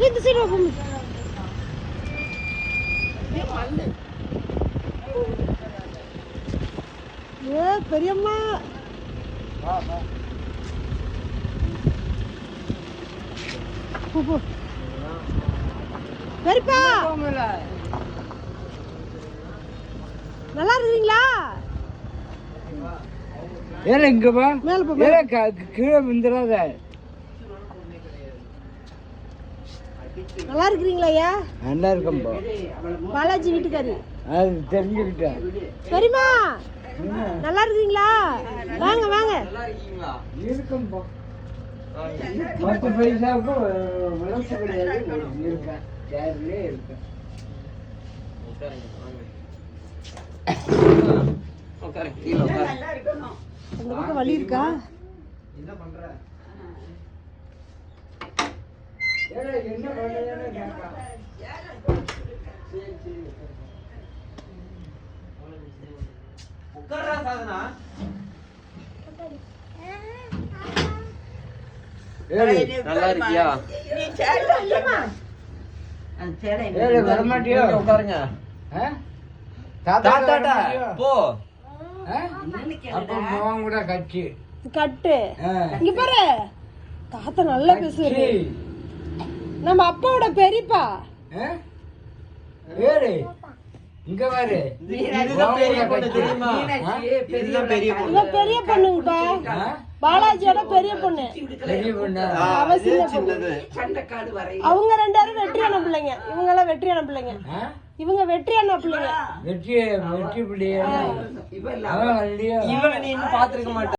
இந்த side open A பெரியம்மா. போ, போ. பெரியப்பா. நல்லா இருக்கீங்களா ஏல இங்க வா. மேல போ கீழே விந்துடாத நல்லா இருக்கிறீங்களா ஐயா? நல்லா இருக்கம்பா பாலாஜி வீட்டுக்காரி. அது தெரிஞ்சுக்கிட்டேன். பெரியம்மா நல்லா இருக்கிறீங்களா வாங்க வாங்க. இருக்கம்பா. பத்து பைசாவுக்கு விளக்கு கிடையாது. இருக்கேன். சேர்லேயே வலி இருக்கா? என்ன பண்ற? நல்லா இருக்கியா? ஏழு வரமாட்டியோ உட்காருங்க. தாத்தாட்டா? போ. கூட கட்டு. ஆ. இங்க பாரு. தாத்தா நல்லா பேசுவாரு. நம்ம அப்பாவோட பெரியப்பா. இங்க பாரு. பெரிய பொண்ணு தெரியுமா? ஆ? இதுதான் பெரிய பொண்ணு. பெரிய பொண்ணுங்கப்பா? பாலாஜியோட பெரிய பொண்ணு. பெரிய பொண்ணா? அவங்க ரெண்டு பேரும் வெற்றியான பிள்ளைங்க. இவங்க எல்லாம் வெற்றியான பிள்ளைங்க? இவங்க வெற்றியான பிள்ளைங்க. வெற்றி வெற்றி வரலையோ இவனை நீ பாத்துருக்க